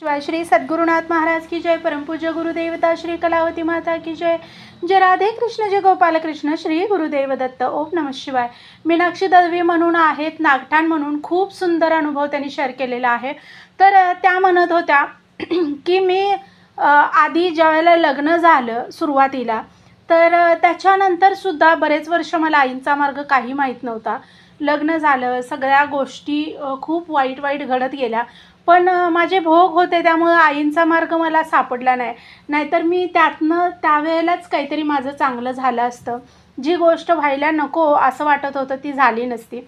शिवाय श्री सद्गुरुनाथ महाराज की जय परमपूज्य गुरुदेवता श्री कलावती माता की जय जय राधे कृष्ण जय गोपाल कृष्ण श्री गुरुदेव दत्त. ओम नम शिवाय. मीनाक्षी दळवी म्हणून आहेत नागठाण म्हणून खूप सुंदर अनुभव त्यांनी शेअर केलेला आहे. तर त्या म्हणत होत्या की मी आधी ज्यावेळेला लग्न झालं सुरुवातीला तर त्याच्यानंतरसुद्धा बरेच वर्ष मला आईंचा मार्ग काही माहीत नव्हता. लग्न झालं सगळ्या गोष्टी खूप वाईट वाईट घडत गेल्या. पण माझे भोग होते त्यामुळं आईंचा मार्ग मला सापडला नाही. नाहीतर मी त्यातनं त्यावेळेलाच काहीतरी माझं चांगलं झालं असतं. जी गोष्ट व्हायला नको असं वाटत होतं ती झाली नसती.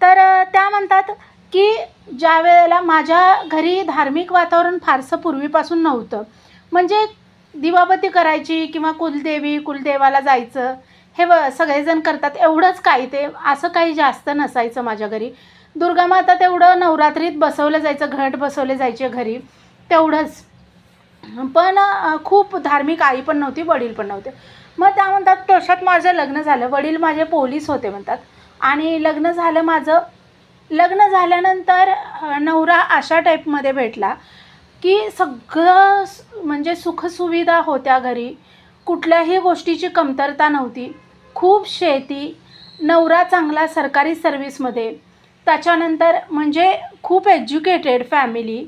तर त्या म्हणतात की ज्या वेळेला माझ्या घरी धार्मिक वातावरण फारसं पूर्वीपासून नव्हतं म्हणजे दिवाबत्ती करायची किंवा कुलदेवी कुलदेवाला जायचं हे व सगळेजण करतात एवढंच काही ते असं काही जास्त नसायचं माझ्या घरी. दुर्गामाता तेवढं नवरात्रीत बसवलं जायचं घट बसवले जायचे घरी तेवढंच. पण खूप धार्मिक आई पण नव्हती वडील पण नव्हते. मग त्या म्हणतात तशात माझं लग्न झालं. वडील माझे पोलीस होते म्हणतात. आणि लग्न झालं माझं लग्न झाल्यानंतर नवरा अशा टाईपमध्ये भेटला की सगळं म्हणजे सुखसुविधा होत्या घरी. कुठल्याही गोष्टीची कमतरता नव्हती. खूप शेती नवरा चांगला सरकारी सर्व्हिसमध्ये त्याच्यानंतर म्हणजे खूप एज्युकेटेड फॅमिली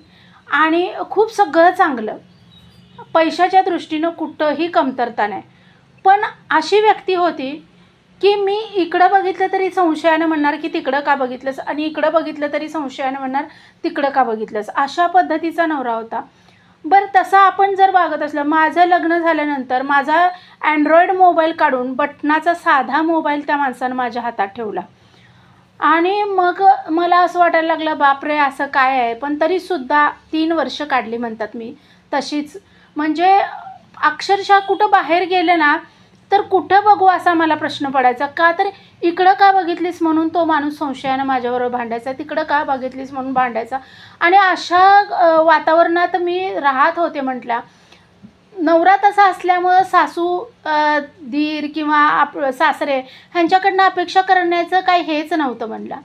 आणि खूप सगळं चांगलं. पैशाच्या दृष्टीनं कुठंही कमतरता नाही. पण अशी व्यक्ती होती की मी इकडं बघितलं तरी संशयानं म्हणणार की तिकडं का बघितलंस आणि इकडं बघितलं तरी संशयानं म्हणणार तिकडं का बघितलंस. अशा पद्धतीचा नवरा होता. बरं तसं आपण जर वागत असलं माझं लग्न झाल्यानंतर माझा अँड्रॉईड मोबाईल काढून बटनाचा साधा मोबाईल त्या माणसानं माझ्या हातात ठेवला. आणि मग मला असं वाटायला लागलं बापरे असं काय आहे? पण तरीसुद्धा तीन वर्ष काढली म्हणतात मी तशीच. म्हणजे अक्षरशः कुठं बाहेर गेले ना तर कुठं बघू असा मला प्रश्न पडायचा. का तर इकडं का बघितलीस म्हणून तो माणूस संशयानं माझ्याबरोबर भांडायचा तिकडं का बघितलीस म्हणून भांडायचा? आणि अशा वातावरणात मी राहत होते म्हटल्या नवरा तसा असल्यामुळं सासू दीर किंवा आप सासरे ह्यांच्याकडनं अपेक्षा करण्याचं काही हेच नव्हतं म्हणलं.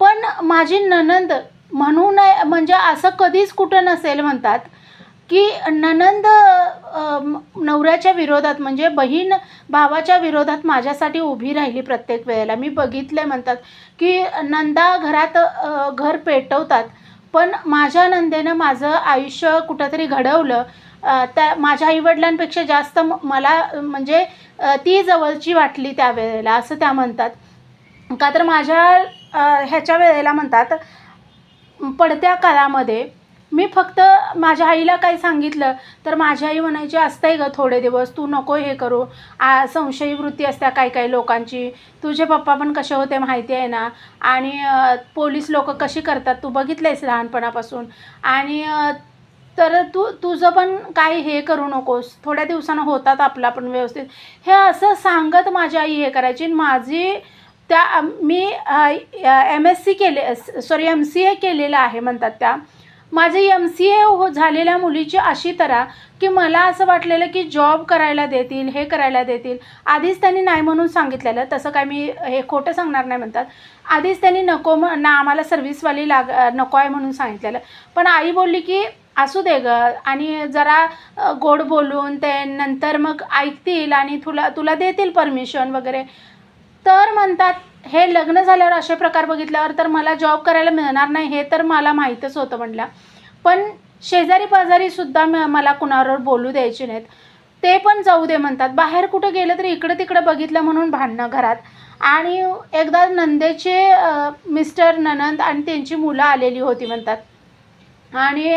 पण माझी ननंद म्हणू नये म्हणजे असं कधीच कुठं नसेल म्हणतात की ननंद नवऱ्याच्या विरोधात म्हणजे बहीण भावाच्या विरोधात माझ्यासाठी उभी राहिली प्रत्येक वेळेला. मी बघितले म्हणतात की नंदा घरात घर पेटवतात पण माझ्या नंदेनं माझं आयुष्य कुठंतरी घडवलं त्या माझ्या आईवडिलांपेक्षा जास्त म- मला म्हणजे ती जवळची वाटली त्यावेळेला असं त्या म्हणतात. का तर माझ्या ह्याच्या वेळेला म्हणतात पडत्या काळामध्ये मी फक्त माझ्या आईला काही सांगितलं तर माझी आई म्हणायची असतंय ग थोडे दिवस तू नको हे करू. आ संशयी वृत्ती असत्या काही काही लोकांची. तुझे पप्पा पण कसे होते माहिती आहे ना? आणि पोलीस लोक कशी करतात? तू बघितलं आहेस लहानपणापासून. आणि तर तू तुझं पण काही हे करू नकोस. थोड्या दिवसानं होतात आपला पण व्यवस्थित. हे असं सांगत माझी आई हे करायची आणि माझी त्या मी एम एस सी केले सॉरी एम सी ए केलेलं आहे म्हणतात त्या. माझी एम सी ए हो झालेल्या मुलीची अशी तरा की मला असं वाटलेलं की जॉब करायला देतील हे करायला देतील. आधीच त्यांनी नाही म्हणून सांगितलेलं. तसं काय मी हे खोटं सांगणार नाही म्हणतात. आधीच त्यांनी नको म ना आम्हाला सर्व्हिसवाली लाग नको आहे म्हणून सांगितलेलं. पण आई बोलली की असू दे ग. आणि जरा गोड बोलून ते नंतर मग ऐकतील आणि तुला तुला देतील परमिशन वगैरे. तर म्हणतात हे लग्न झाल्यावर असे प्रकार बघितल्यावर तर मला जॉब करायला मिळणार नाही. हे तर मला माहीतच होतं म्हटलं पण शेजारी पाजारीसुद्धा म मला कुणावर बोलू द्यायचे नाहीत. ते पण जाऊ दे म्हणतात. बाहेर कुठं गेलं तरी इकडं तिकडं बघितलं म्हणून भांडणं घरात. आणि एकदा नंदेचे मिस्टर ननंद आणि त्यांची मुलं आलेली होती म्हणतात. आणि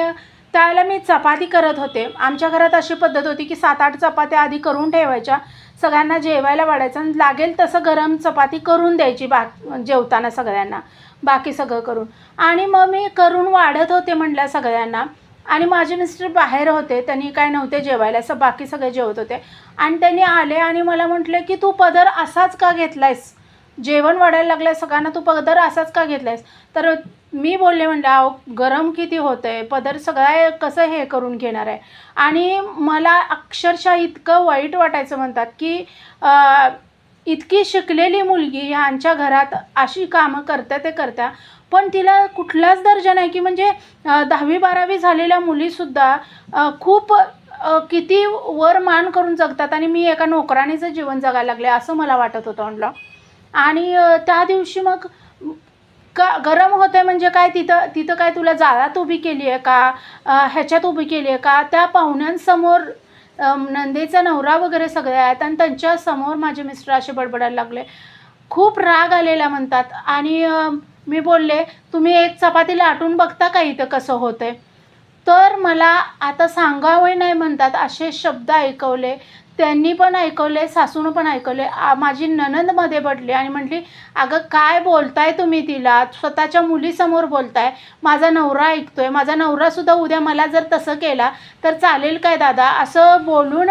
त्यावेळेला मी चपाती करत होते. आमच्या घरात अशी पद्धत होती की सात आठ चपात्या आधी करून ठेवायच्या. सगळ्यांना जेवायला वाढायचं आणि लागेल तसं गरम चपाती करून द्यायची बा जेवताना सगळ्यांना. बाकी सगळं करून. आणि मग मी करून वाढत होते म्हटलं सगळ्यांना. आणि माझे मिस्टर बाहेर होते. त्यांनी काय नव्हते जेवायला असं बाकी सगळे जेवत होते. आणि त्यांनी आले आणि मला म्हटले की तू पदर असाच का घेतलायस? जेवण वाढायला लागलं सगळ्यांना तू पदर असाच का घेतलायस? तर मी बोलले म्हणलं अहो गरम किती होतं आहे पदर सगळं कसं हे करून घेणार आहे? आणि मला अक्षरशः इतकं वाईट वाटायचं म्हणतात की आ, इतकी शिकलेली मुलगी ह्यांच्या घरात अशी कामं करते ते करत्या पण तिला कुठलाच दर्जा नाही की म्हणजे दहावी बारावी झालेल्या मुलीसुद्धा खूप किती वर मान करून जगतात आणि मी एका नोकरानेचं जीवन जगायला लागले असं मला वाटत होतं म्हणलं. आणि त्या दिवशी मग का गरम होते म्हणजे काय? तिथं तिथं काय तुला जाळात उभी केली आहे का? ह्याच्यात उभी केली आहे का? त्या पाहुण्यांसमोर नंदेचा नवरा वगैरे सगळे आहेत आणि त्यांच्यासमोर माझे मिस्टर असे बडबडायला लागले. खूप राग आलेला म्हणतात. आणि मी बोलले तुम्ही एक चपाती लाटून बघता का इथं कसं होतं तर मला आता सांगावे नाही म्हणतात असे शब्द ऐकवले. त्यांनी पण ऐकवले सासूनं पण ऐकवले माझी ननंदमध्ये पडली आणि म्हटली अगं काय बोलताय तुम्ही तिला? स्वतःच्या मुलीसमोर बोलताय. माझा नवरा ऐकतोय. माझा नवरासुद्धा उद्या मला जर तसं केला तर चालेल काय दादा? असं बोलून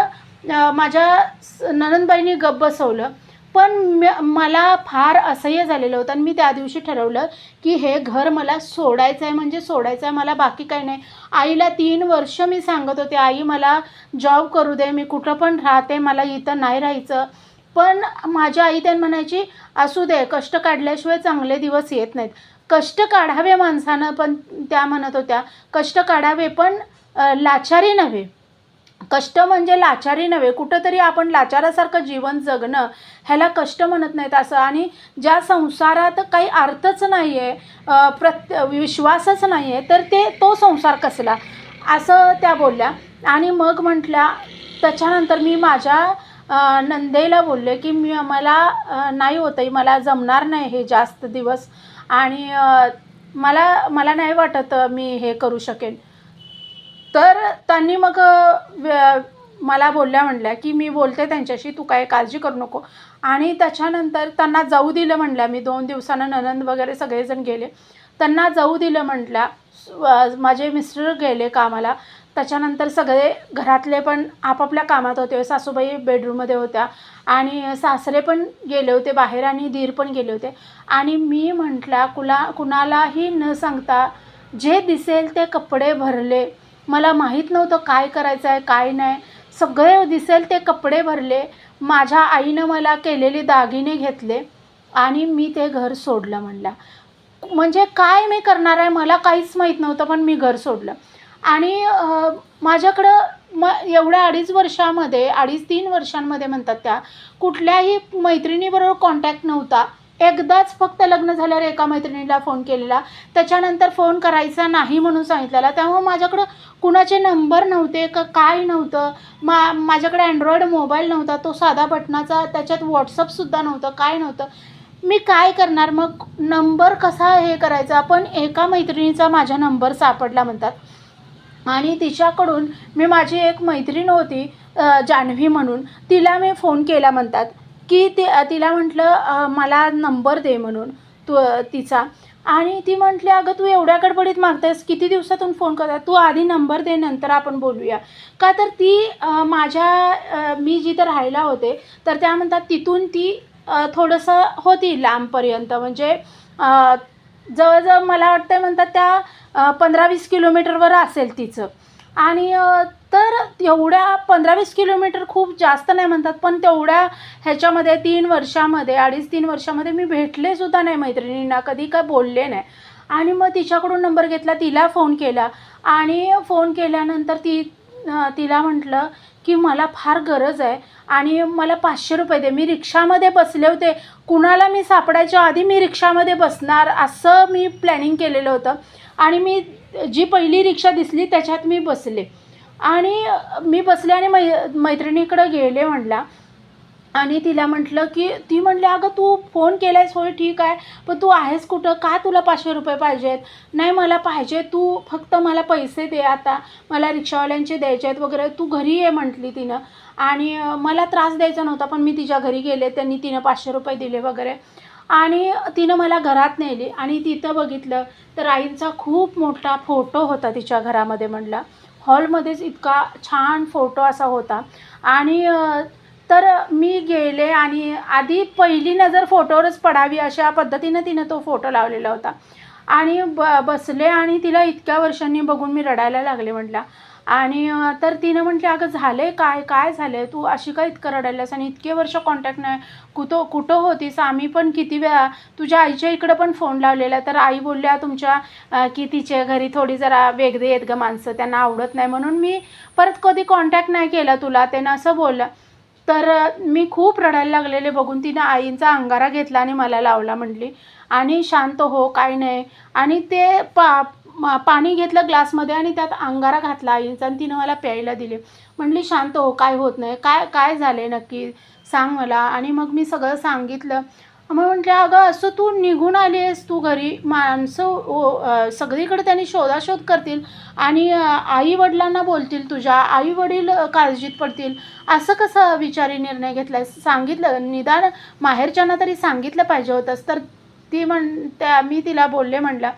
माझ्या स- ननंदबाईंनी गप्प बसवलं. पण म- मला फार असह्य झालेलं होतं आणि मी त्या दिवशी ठरवलं की हे घर मला सोडायचं आहे म्हणजे सोडायचं आहे मला बाकी काही नाही. आईला तीन वर्ष मी सांगत होते आई मला जॉब करू दे मी कुठं पण राहते मला इथं नाही राहायचं. पण माझ्या आई त्यांनी म्हणायची असू दे कष्ट काढल्याशिवाय चांगले दिवस येत नाहीत. कष्ट काढावे माणसानं पण त्या म्हणत होत्या. कष्ट काढावे पण लाचारी नव्हे. कष्ट म्हणजे लाचारी नव्हे कुठंतरी आपण लाचारासारखं जीवन जगणं ह्याला कष्ट म्हणत नाहीत असं. आणि ज्या संसारात काही अर्थच नाही आहे प्रत्य विश्वासच नाही आहे तर ते तो संसार कसला? असं त्या बोलल्या. आणि मग म्हटल्या त्याच्यानंतर मी माझ्या नंदेला बोलले की मी मला नाही नाही होतंही मला जमणार नाही हे जास्त दिवस. आणि मला मला नाही वाटत मी हे करू शकेन. तर त्यांनी मग व्य- मला बोलल्या म्हणल्या की मी बोलते त्यांच्याशी तू काय काळजी करू नको. आणि त्याच्यानंतर त्यांना जाऊ दिलं म्हणल्या मी दोन दिवसानं ननंद वगैरे सगळेजण गेले. त्यांना जाऊ दिलं म्हटल्या माझे मिस्टर गेले कामाला. त्याच्यानंतर सगळे घरातले पण आपापल्या कामात होते सासूबाई बेडरूममध्ये होत्या. आणि सासरे पण गेले होते बाहेर आणि धीर पण गेले होते. आणि मी म्हटल्या कुला कुणालाही न सांगता जे दिसेल ते कपडे भरले. मला माहीत नव्हतं काय करायचं आहे काय नाही. सगळे दिसेल ते कपडे भरले. माझ्या आईनं मला केलेले दागिने घेतले आणि मी ते घर सोडलं म्हणलं. म्हणजे काय मी करणार आहे? मला काहीच माहीत नव्हतं पण मी घर सोडलं. आणि माझ्याकडं म एवढ्या अडीच वर्षामध्ये अडीच तीन वर्षांमध्ये म्हणतात त्या कुठल्याही मैत्रिणीबरोबर कॉन्टॅक्ट नव्हता. एकदाच फक्त लग्न झाल्यावर एका मैत्रिणीला फोन केलेला. त्याच्यानंतर फोन करायचा नाही म्हणून सांगितलेला. त्यामुळे माझ्याकडं कुणाचे नंबर नव्हते का काय नव्हतं. मा माझ्याकडे अँड्रॉईड मोबाईल नव्हता तो साधा बटनाचा त्याच्यात व्हॉट्सअपसुद्धा नव्हतं काय नव्हतं. मी काय करणार? मग नंबर कसा हे करायचा? पण एका मैत्रिणीचा माझा नंबर सापडला म्हणतात. आणि तिच्याकडून मी माझी एक मैत्रीण होती जान्हवी म्हणून तिला मी फोन केला म्हणतात. की ती तिला म्हटलं मला नंबर दे म्हणून तू तिचा. आणि ती म्हटली अगं तू एवढ्या गडबडीत मागतेस किती दिवसातून फोन करतात तू आधी नंबर दे नंतर आपण बोलूया. का तर ती माझ्या मी जिथं राहायला होते तर त्या म्हणतात तिथून ती थोडंसं होती लांबपर्यंत. म्हणजे जवळजवळ मला वाटतं म्हणतात त्या पंधरा वीस किलोमीटरवर असेल तिचं. आणि तर एवढ्या पंधरा वीस किलोमीटर खूप जास्त नाही म्हणतात पण तेवढ्या ह्याच्यामध्ये तीन वर्षामध्ये अडीच तीन वर्षामध्ये मी भेटले सुद्धा नाही मैत्रिणींना कधी काय बोलले नाही. आणि मग तिच्याकडून नंबर घेतला तिला फोन केला. आणि फोन केल्यानंतर ती तिला म्हटलं की मला फार गरज आहे आणि मला पाचशे रुपये दे. मी रिक्षामध्ये बसले होते. कुणाला मी सापडायच्या आधी मी रिक्षामध्ये बसणार असं मी प्लॅनिंग केलेलं होतं. आणि मी जी पहिली रिक्षा दिसली त्याच्यात मी बसले. आणि मी बसले आणि मै मैत्रिणीकडं गेले म्हटला आणि तिला म्हटलं की ती म्हणली अगं तू फोन केला आहेस होय ठीक आहे पण तू आहेस कुठं? का तुला पाचशे रुपये पाहिजेत? नाही मला पाहिजे तू फक्त मला पैसे दे आता मला रिक्षावाल्यांचे द्यायचे आहेत वगैरे तू घरी ये म्हटली तिनं. आणि मला त्रास द्यायचा नव्हता पण मी तिच्या घरी गेले त्यांनी तिनं पाचशे रुपये दिले वगैरे. आणि तिनं मला घरात नेली आणि तिथं बघितलं तर आईचा खूप मोठा फोटो होता तिच्या घरामध्ये म्हणला. हॉलमध्येच इतका छान फोटो असा होता. आणि तर मी गेले आणि आधी पहिली नजर फोटोवरच पडावी अशा पद्धतीनं तिनं तो फोटो लावलेला होता. आणि ब बसले आणि तिला इतक्या वर्षांनी बघून मी रडायला लागले म्हटलं. आणि तर तिनं म्हटली अगं झालंय काय? काय झालंय? तू अशी का इतकं रडायलास आणि इतके वर्ष कॉन्टॅक्ट नाही? कुठं कुठं होतीस? आम्ही पण किती वेळा तुझ्या आईच्या इकडं पण फोन लावलेला. तर आई बोलल्या तुमच्या की तिच्या घरी थोडी जरा वेगळी आहेत ग माणसं. त्यांना आवडत नाही. म्हणून मी परत कधी कॉन्टॅक्ट नाही केला तुला. त्यानं असं बोललं. तर मी खूप रडायला लागलेले बघून तिनं आईंचा अंगारा घेतला आणि मला लावला. म्हटली आणि शांत हो काय नाही. आणि ते पा पाणी घेतलं ग्लासमध्ये आणि त्यात अंगारा घातला. आईचा आणि तिनं मला प्यायला दिले. म्हणली शांत हो काय होत नाही. काय काय झालं आहे नक्की? सांग मला. आणि मग मी सगळं सांगितलं. मग म्हटलं अगं असं तू निघून आली आहेस तू घरी? माणसं सगळीकडे त्यांनी शोधाशोध करतील आणि आई वडिलांना बोलतील तुझ्या. आई वडील काळजीत पडतील. असं कसं विचारी निर्णय घेतलाय सांगितलं निदान माहेरच्यांना तरी सांगितलं पाहिजे होतंस. तर ती म्हण त्या मी तिला बोलले म्हणलं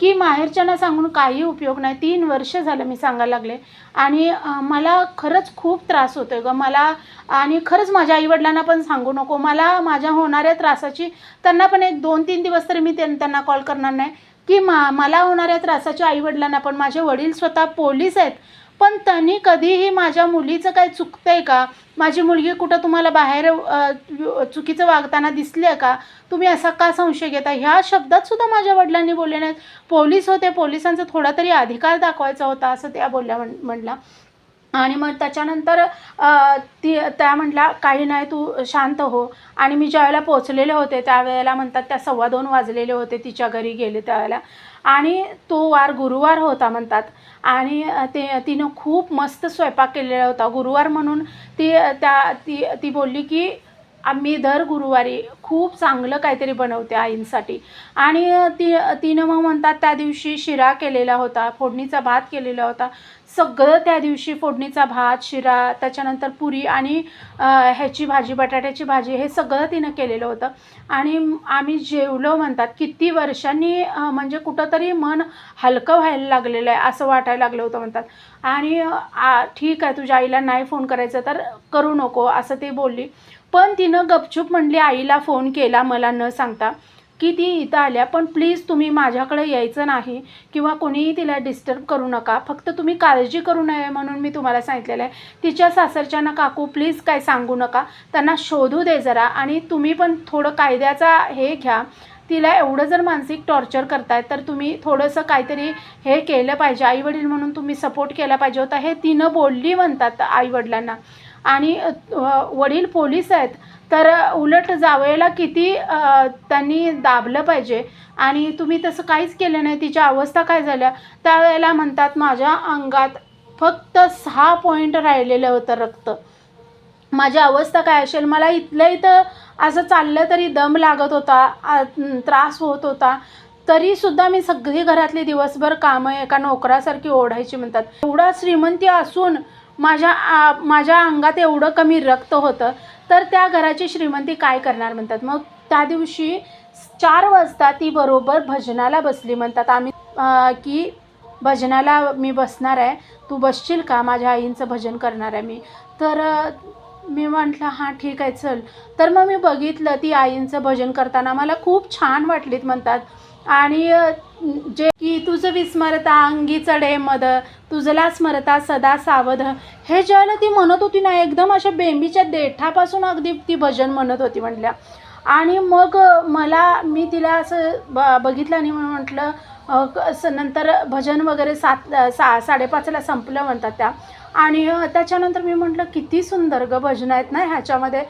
की माहेरच्यांना सांगून काही उपयोग नाही. तीन वर्ष झालं मी सांगायला लागले. आणि मला खरंच खूप त्रास होतोय ग. मला आणि खरंच माझ्या आईवडिलांना पण सांगू नको. मला माझ्या होणाऱ्या त्रासाची त्यांना पण एक दोन तीन दिवस तरी मी त्यां- त्यांना कॉल करणार नाही. की मा मला होणाऱ्या त्रासाच्या आईवडिलांना पण माझे वडील स्वतः पोलीस आहेत. पण त्यांनी कधीही माझ्या मुलीचं काय चुकतंय का? माझी मुलगी कुठं तुम्हाला बाहेर चुकीचं वागताना दिसली आहे का? तुम्ही असा का संशय घेता ह्या शब्दात सुद्धा माझ्या वडिलांनी बोलले नाहीत. पोलीस होते पोलिसांचा थोडा तरी अधिकार दाखवायचा होता असं त्या बोलल्या म्हण म्हणला आणि मग त्याच्यानंतर ती त्या म्हटल्या काही नाही तू शांत हो. आणि मी ज्यावेळेला पोचलेले होते त्यावेळेला म्हणतात त्या सव्वा दोन वाजलेले होते तिच्या घरी गेले त्यावेळेला. आणि तो वार गुरुवार होता म्हणतात. आणि ते तिनं खूप मस्त स्वयंपाक केलेला होता. गुरुवार म्हणून ती त्या ती ती बोलली की आम्ही दर गुरुवारी खूप चांगलं काहीतरी बनवते आईंसाठी. आणि ती तिनं मग म्हणतात त्या दिवशी शिरा केलेला होता फोडणीचा भात केलेला होता. सगळं त्या दिवशी फोडणीचा भात शिरा त्याच्यानंतर पुरी आणि ह्याची भाजी बटाट्याची भाजी हे सगळं तिनं केलेलं होतं. आणि आम्ही जेवलो म्हणतात किती वर्षांनी म्हणजे कुठंतरी मन हलकं व्हायला लागलेलं आहे असं वाटायला लागलं होतं म्हणतात. आणि आ, ठीक आहे तुझ्या आईला नाही फोन करायचं तर करू नको असं ते बोलली. पण तिनं गपचूप म्हणली आईला फोन केला मला न सांगता. की ती इथं आल्या पण प्लीज तुम्ही माझ्याकडे यायचं नाही किंवा कोणीही तिला डिस्टर्ब करू नका. फक्त तुम्ही काळजी करू नये म्हणून मी तुम्हाला सांगितलेलं आहे. तिच्या सासरच्यांना काकू प्लीज काय सांगू नका. त्यांना शोधू दे जरा आणि तुम्ही पण थोडं कायद्याचा हे घ्या. तिला एवढं जर मानसिक टॉर्चर करताय तर तुम्ही थोडंसं काहीतरी हे केलं पाहिजे. आईवडील म्हणून तुम्ही सपोर्ट केला पाहिजे होता. हे तिनं बोलली म्हणतात आईवडिलांना. आणि वडील पोलीस आहेत तर उलट जावयाला किती त्यांनी दाबलं पाहिजे आणि तुम्ही तसं काहीच केलं नाही तिच्या अवस्था काय झाल्या? त्यावेळेला म्हणतात माझ्या अंगात फक्त सहा पॉईंट राहिलेलं होतं रक्त. माझी अवस्था काय असेल? मला इथल्या इथं असं चाललं तरी दम लागत होता त्रास होत होता. तरीसुद्धा मी सगळी घरातली दिवसभर कामं एका नोकरासारखी ओढायची म्हणतात. एवढा श्रीमंती असून माझ्या आ, माझ्या अंगात एवढं कमी रक्त होतं तर त्या घराची श्रीमंती काय करणार म्हणतात. मग त्या दिवशी चार वाजता ती बरोबर भजनाला बसली म्हणतात. आम्ही की भजनाला मी बसणार आहे. तू बसशील का? माझ्या आईंचं भजन करणार आहे मी. तर मी म्हटलं हां ठीक आहे चल. तर मग मी बघितलं ती आईंचं भजन करताना. मला खूप छान वाटलीत म्हणतात. आणि जे की तुझं विस्मरता अंगी चढे मद तुझला स्मरता सदा सावध. हे ज्याला ती म्हणत होती ना एकदम अशा बेंबीच्या देठापासून अगदी ती भजन म्हणत होती म्हटल्या आणि मग मला मी तिला असं ब बघितलं आणि म्हटलं असं नंतर भजन वगैरे सात सा साडेपाचला संपलं म्हणतात त्या. आणि त्याच्यानंतर मी म्हटलं किती सुंदर ग भजन आहेत ना ह्याच्यामध्ये.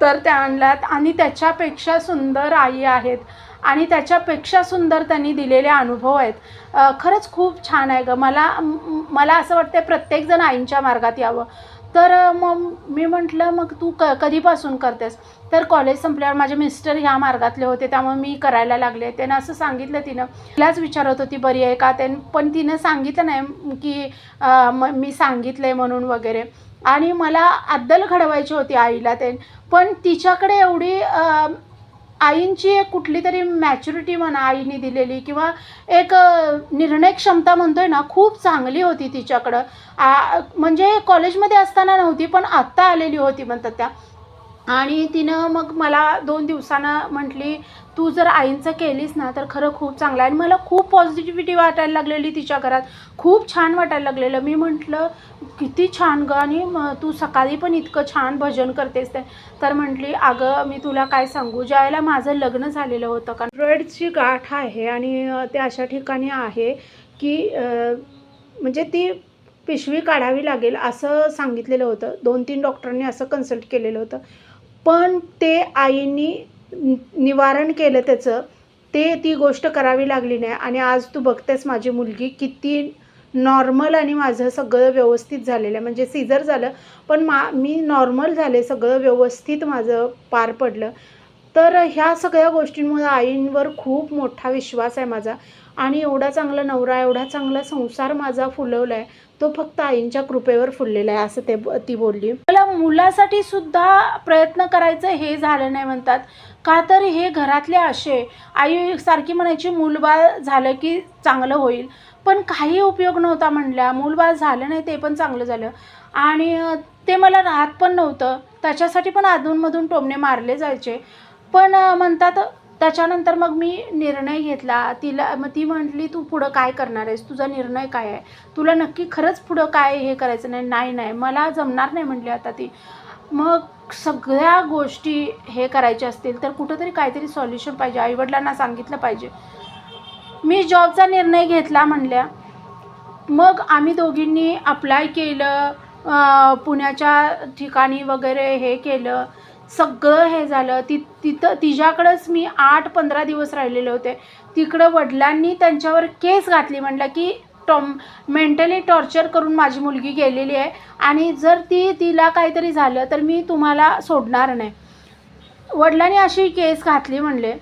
तर त्या आणल्यात आणि त्याच्यापेक्षा सुंदर आई आहेत. आणि त्याच्यापेक्षा सुंदर त्यांनी दिलेले अनुभव आहेत. खरंच खूप छान आहे ग. मला मला असं वाटतं प्रत्येकजण आईंच्या मार्गात यावं. तर मग मी म्हटलं मग तू क कधीपासून करतेस? तर कॉलेज संपल्यावर माझे मिस्टर ह्या मार्गातले होते. त्यामुळे मी करायला लागले. त्यानं असं सांगितलं तिनं. तिलाच विचारत होती बरी आहे का? ते पण तिनं सांगितलं नाही की म- मी सांगितलं आहे म्हणून वगैरे. आणि मला अद्दल घडवायची होती आईला ते. पण तिच्याकडे एवढी आईंची एक कुठली तरी मॅच्युरिटी म्हणा आईने दिलेली किंवा एक निर्णय क्षमता म्हणतोय ना खूप चांगली होती तिच्याकडं. आ, म्हणजे कॉलेजमध्ये असताना नव्हती पण आत्ता आलेली होती म्हणतात त्या. आणि तिनं मग मला दोन दिवसानं म्हटली तू जर आईंचं केलीस ना तर खरं खूप चांगलं आहे. आणि मला खूप पॉझिटिव्हिटी वाटायला लागलेली तिच्या घरात. खूप छान वाटायला लागलेलं. मी म्हटलं किती छान गं आणि तू सकाळी पण इतकं छान भजन करतेस ते. तर म्हटली अगं मी तुला काय सांगू? ज्यावेळेला माझं लग्न झालेलं होतं का? ब्रेडची गाठ आहे आणि ते अशा ठिकाणी आहे की म्हणजे ती पिशवी काढावी लागेल असं सांगितलेलं होतं. दोन तीन डॉक्टरांनी असं कन्सल्ट केलेलं होतं. पण ते आईनी निवारण केलं त्याचं ते ती गोष्ट करावी लागली नाही. आणि आज तू बघतेस माझी मुलगी किती नॉर्मल आणि माझं सगळं व्यवस्थित झालेलं आहे. म्हणजे सीझर झालं पण मा मी नॉर्मल झाले सगळं व्यवस्थित माझं पार पडलं. तर ह्या सगळ्या गोष्टींमुळे आईंवर खूप मोठा विश्वास आहे माझा. आणि एवढा चांगला नवरा एवढा चांगला संसार माझा फुलवला आहे तो फक्त आईंच्या कृपेवर फुललेला आहे असं ते ती बोलली. मला मुलासाठी सुद्धा प्रयत्न करायचं हे झालं नाही म्हणतात. का तर हे घरातले असे आई सारखी म्हणायची मूलबाळ झालं की चांगलं होईल. पण काही उपयोग नव्हता म्हणल्या. मूलबाळ झालं नाही ते पण चांगलं झालं. आणि ते मला राहत पण नव्हतं. त्याच्यासाठी पण अधूनमधून टोमणे मारले जायचे. पण म्हणतात त्याच्यानंतर मग मी निर्णय घेतला. तिला मग ती म्हटली तू पुढं काय करणार आहेस? तुझा निर्णय काय आहे? तुला नक्की खरंच पुढं काय हे करायचं नाही? नाही नाही. मला जमणार नाही म्हटली आता ती. मग सगळ्या गोष्टी हे करायच्या असतील तर कुठंतरी काहीतरी सॉल्युशन पाहिजे. आईवडिलांना सांगितलं पाहिजे. मी जॉबचा निर्णय घेतला म्हणल्या. मग आम्ही दोघींनी अप्लाय केलं. पुण्याच्या ठिकाणी वगैरे हे केलं. सगळं हे झालं. ती तिथं तिच्याकडंच मी आठ पंधरा दिवस राहिलेले होते. तिकडं वडिलांनी त्यांच्यावर केस घातली. म्हटलं की टॉम मेंटली टॉर्चर करून माझी मुलगी गेलेली आहे आणि जर ती तिला काहीतरी झालं तर मी तुम्हाला सोडणार नाही. वडिलांनी अशी केस घातली म्हणले.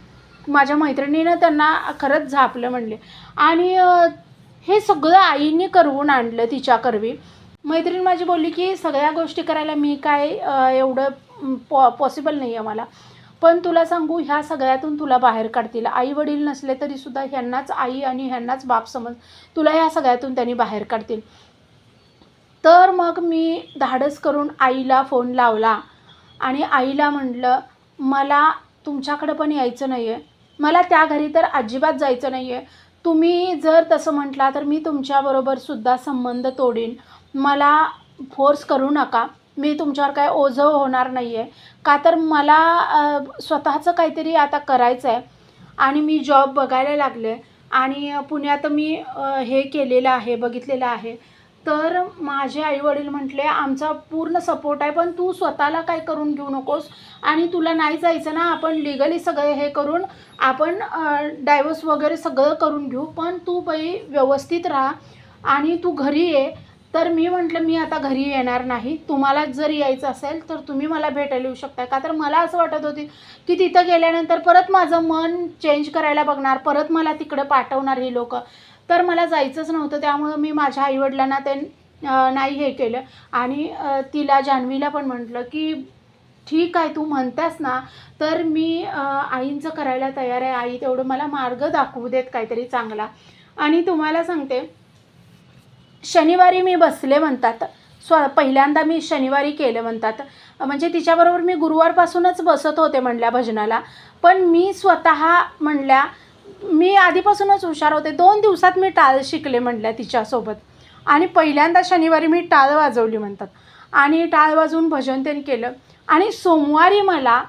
माझ्या मैत्रिणीनं त्यांना खरंच झापलं म्हणले. आणि हे सगळं आईने करवून आणलं तिच्याकरवी. मैत्रीण माझी बोलली की सगळ्या गोष्टी करायला मी काय एवढं पॉ पॉसिबल नाही आहे मला. पण तुला सांगू ह्या सगळ्यातून तुला बाहेर काढतील. आई वडील नसले तरी सुद्धा ह्यांनाच आई आणि ह्यांनाच बाप समज तुला ह्या सगळ्यातून त्यांनी बाहेर काढतील. तर मग मी धाडस करून आईला फोन लावला आणि आईला म्हटलं मला तुमच्याकडं पण यायचं नाही आहे मला त्या घरी तर अजिबात जायचं नाही आहे तुम्ही जर तसं म्हटला तर मी तुमच्याबरोबर सुद्धा संबंध तोडीन. मला फोर्स करू नका. मी तुमच्यावर काय ओझं होणार नाही आहे का तर मला स्वतःचं काहीतरी आता करायचं आहे आणि मी जॉब बघायला लागले आणि पुण्यात मी हे केलेलं आहे बघितलेलं आहे. तर माझे आईवडील म्हटले आमचा पूर्ण सपोर्ट आहे पण तू स्वतःला काय करून घेऊ नकोस आणि तुला नाही जायचं ना आपण लिगली सगळे हे करून आपण डायव्हर्स वगैरे सगळं करून घेऊ पण तू बाई व्यवस्थित राहा आणि तू घरी ये तर मी म्हटलं मी आता घरी येणार नाही. तुम्हाला जर यायचं असेल तर तुम्ही मला भेटायला येऊ शकता. का तर मला असं वाटत होती की तिथं गेल्यानंतर परत माझं मन चेंज करायला बघणार परत मला तिकडं पाठवणार ही लोक. तर मला जायचंच नव्हतं. त्यामुळं मी माझ्या आईवडिलांना ते नाही हे केलं. आणि तिला जान्हवीला पण म्हटलं की ठीक आहे तू म्हणतेस ना तर मी आईंचं करायला तयार आहे. आई तेवढं मला मार्ग दाखवू देत काहीतरी चांगला. आणि तुम्हाला सांगते शनिवारी मी बसले म्हणतात. स्व पहिल्यांदा मी शनिवारी केलं म्हणतात. म्हणजे तिच्याबरोबर मी गुरुवारपासूनच बसत होते म्हणल्या भजनाला. पण मी स्वतः म्हणल्या मी आधीपासूनच हुशार होते. दोन दिवसात मी टाळ शिकले म्हणल्या तिच्यासोबत. आणि पहिल्यांदा शनिवारी मी टाळ वाजवली म्हणतात. आणि टाळ वाजवून भजन त्यांनी केलं. आणि सोमवारी मला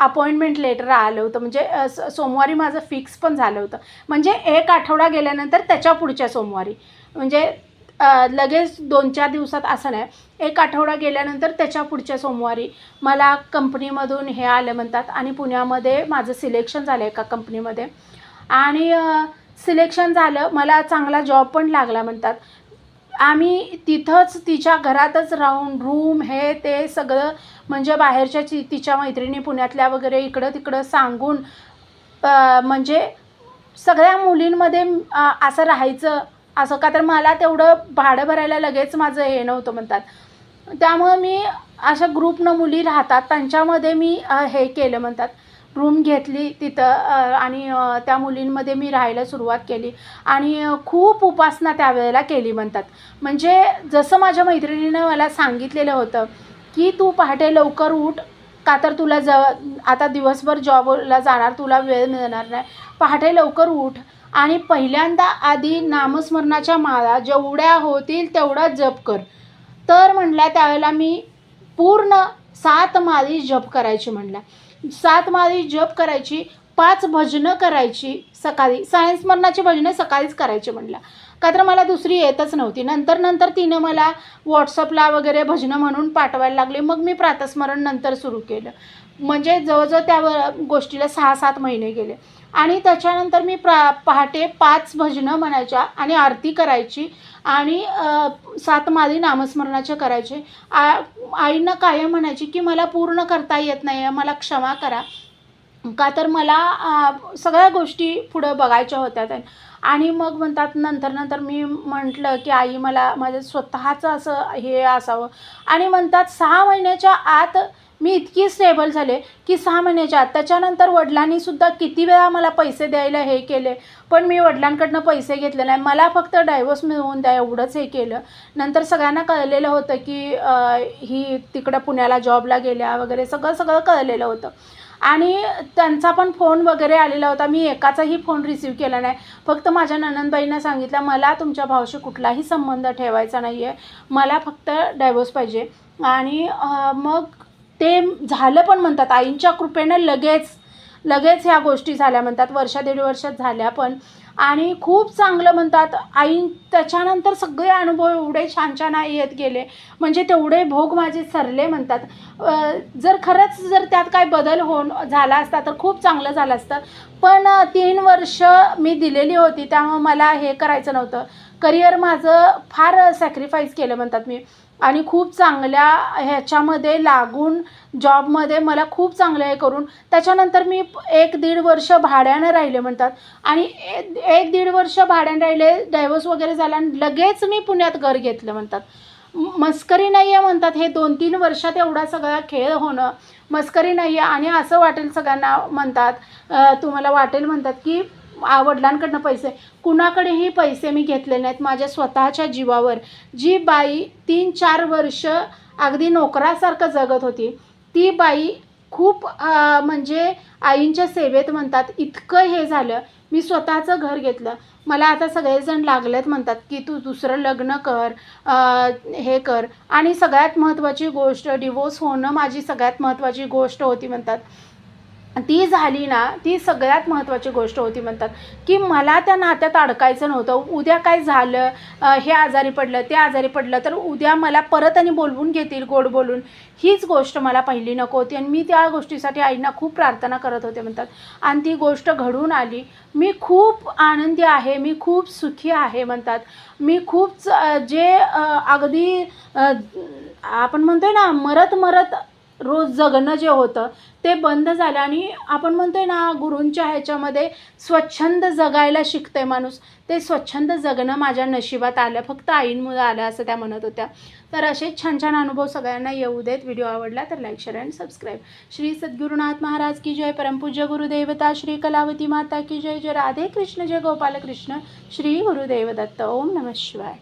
अपॉइंटमेंट लेटर आलं होतं. म्हणजे स- सोमवारी माझं फिक्स पण झालं होतं. म्हणजे एक आठवडा गेल्यानंतर त्याच्या पुढच्या सोमवारी. म्हणजे लगेच दोन चार दिवसात असं नाही. एक आठवडा गेल्यानंतर त्याच्या पुढच्या सोमवारी मला कंपनीमधून हे आलं म्हणतात आणि पुण्यामध्ये माझं सिलेक्शन झालं एका कंपनीमध्ये. आणि सिलेक्शन झालं मला चांगला जॉब पण लागला म्हणतात. आम्ही तिथंच तिच्या घरातच राहून रूम हे ते सगळं म्हणजे बाहेरच्या ति तिच्या मैत्रिणी पुण्यातल्या वगैरे इकडं तिकडं सांगून म्हणजे सगळ्या मुलींमध्ये असं राहायचं असं का तर मला तेवढं भाडं भरायला लगेच माझं हे नव्हतं म्हणतात. त्यामुळं मी अशा ग्रुपनं मुली राहतात त्यांच्यामध्ये मी हे केलं म्हणतात. रूम घेतली तिथं आणि त्या मुलींमध्ये मी राहायला सुरुवात केली. आणि खूप उपासना त्यावेळेला केली म्हणतात. म्हणजे जसं माझ्या मैत्रिणीनं मला सांगितलेलं होतं की तू पहाटे लवकर उठ का तर तुला ज आता दिवसभर जॉबला जाणार तुला वेळ मिळणार नाही. पहाटे लवकर उठ आणि पहिल्यांदा आधी नामस्मरणाच्या माळा जेवढ्या होतील तेवढा जप कर. तर म्हणल्या त्यावेळेला मी पूर्ण सात माळी जप करायची म्हणल्या. सात माळी जप करायची पाच भजनं करायची सकाळी सायन्समरणाची भजनं सकाळीच करायची म्हणल्या. का तर मला दुसरी येतच नव्हती. नंतर नंतर तिनं मला व्हॉट्सअपला वगैरे भजनं म्हणून पाठवायला लागले. मग मी प्रातस्मरण नंतर सुरू केलं. म्हणजे जवळजवळ त्या गोष्टीला सहा सात महिने गेले. आणि त्याच्यानंतर मी प्रा पहाटे पाच भजनं म्हणायच्या आणि आरती करायची आणि सात मादी नामस्मरणाचे करायचे. आ आईनं कायम म्हणायची की मला पूर्ण करता येत नाही आहे मला क्षमा करा. का तर मला सगळ्या गोष्टी पुढं बघायच्या होत्या त्या. आणि मग म्हणतात नंतर नंतर मी म्हटलं की आई मला माझं स्वतःचं असं हे असावं. आणि म्हणतात सहा महिन्याच्या आत मी इतकी स्टेबल झाले की सहा महिन्याच्या आत. त्याच्यानंतर वडिलांनीसुद्धा किती वेळा मला पैसे द्यायला हे केले. पण मी वडिलांकडनं पैसे घेतले नाही. मला फक्त डायव्होर्स मिळवून द्या एवढंच हे केलं. नंतर सगळ्यांना कळलेलं होतं की ही तिकडं पुण्याला जॉबला गेल्या वगैरे सगळं सगळं कळलेलं होतं. आणि त्यांचा पण फोन वगैरे आलेला होता. मी एकाचाही फोन रिसीव केला नाही. फक्त माझ्या ननंदबाईंना सांगितलं मला तुमच्या भावाशी कुठलाही संबंध ठेवायचा नाही आहे मला फक्त डायव्होर्स पाहिजे. आणि मग ते झालं पण म्हणतात आईंच्या कृपेनं लगेच लगेच ह्या गोष्टी झाल्या म्हणतात. वर्षा दीड वर्षात झाल्या पण. आणि खूप चांगलं म्हणतात आई त्याच्यानंतर सगळे अनुभव एवढे छान छान येत गेले. म्हणजे तेवढे भोग माझे सरले म्हणतात. जर खरंच जर त्यात काय बदल होऊन झाला असता तर खूप चांगलं झालं असतं. पण तीन वर्ष मी दिलेली होती त्यामुळं मला हे करायचं नव्हतं. करिअर माझं फार सॅक्रिफाईस केलं म्हणतात मी. आणि खूप चांगल्या ह्याच्यामध्ये लागून जॉबमध्ये मला खूप चांगलं हे करून त्याच्यानंतर मी एक दीड वर्ष भाड्यानं राहिले म्हणतात. आणि एक दीड वर्ष भाड्यानं राहिले डायव्हर्स वगैरे झाला आणि लगेच मी पुण्यात घर घेतलं म्हणतात. मस्करी नाही आहे म्हणतात हे दोन तीन वर्षात एवढा सगळा खेळ होणं मस्करी नाही आहे आणि असं वाटेल सगळ्यांना म्हणतात तुम्हाला वाटेल म्हणतात की वडिलांकडनं पैसे. कुणाकडेही पैसे मी घेतले नाहीत. माझ्या स्वतःच्या जीवावर. जी बाई तीन चार वर्ष अगदी नोकरासारखं जगत होती ती बाई खूप म्हणजे आईंच्या सेवेत म्हणतात इतकं हे झालं मी स्वतःचं घर घेतलं. मला आता सगळेजण लागलेत म्हणतात की तू दुसरं लग्न कर आ, हे कर. आणि सगळ्यात महत्त्वाची गोष्ट डिवोर्स होणं माझी सगळ्यात महत्त्वाची गोष्ट होती म्हणतात. ती झाली ना ती सगळ्यात महत्त्वाची गोष्ट होती म्हणतात की मला त्या नात्यात अडकायचं नव्हतं. उद्या काय झालं हे आजारी पडलं ते आजारी पडलं तर उद्या मला परत आणि बोलवून घेतील गोड बोलून. हीच गोष्ट मला पहिली नको होती आणि मी त्या गोष्टीसाठी आईंना खूप प्रार्थना करत होते म्हणतात. आणि ती गोष्ट घडून आली. मी खूप आनंदी आहे मी खूप सुखी आहे म्हणतात. मी खूप जे अगदी आपण म्हणतोय ना मरत मरत रोज जगणं जे होतं ते बंद झालं. आणि आपण म्हणतोय ना गुरूंच्या ह्याच्यामध्ये स्वच्छंद जगायला शिकतंय माणूस. ते स्वच्छंद जगणं माझ्या नशिबात आलं. फक्त आईंमुळं आलं असं त्या म्हणत होत्या. तर असे छान छान अनुभव सगळ्यांना येऊ देत. व्हिडिओ आवडला तर like share and subscribe Shri Sadgurunath Maharaj की जय. परमपूज्य गुरुदेवता. श्री कलावती माता की जय. जय राधे कृष्ण. जय गोपाल कृष्ण श्री गुरुदेव दत्त ओम नमः शिवाय.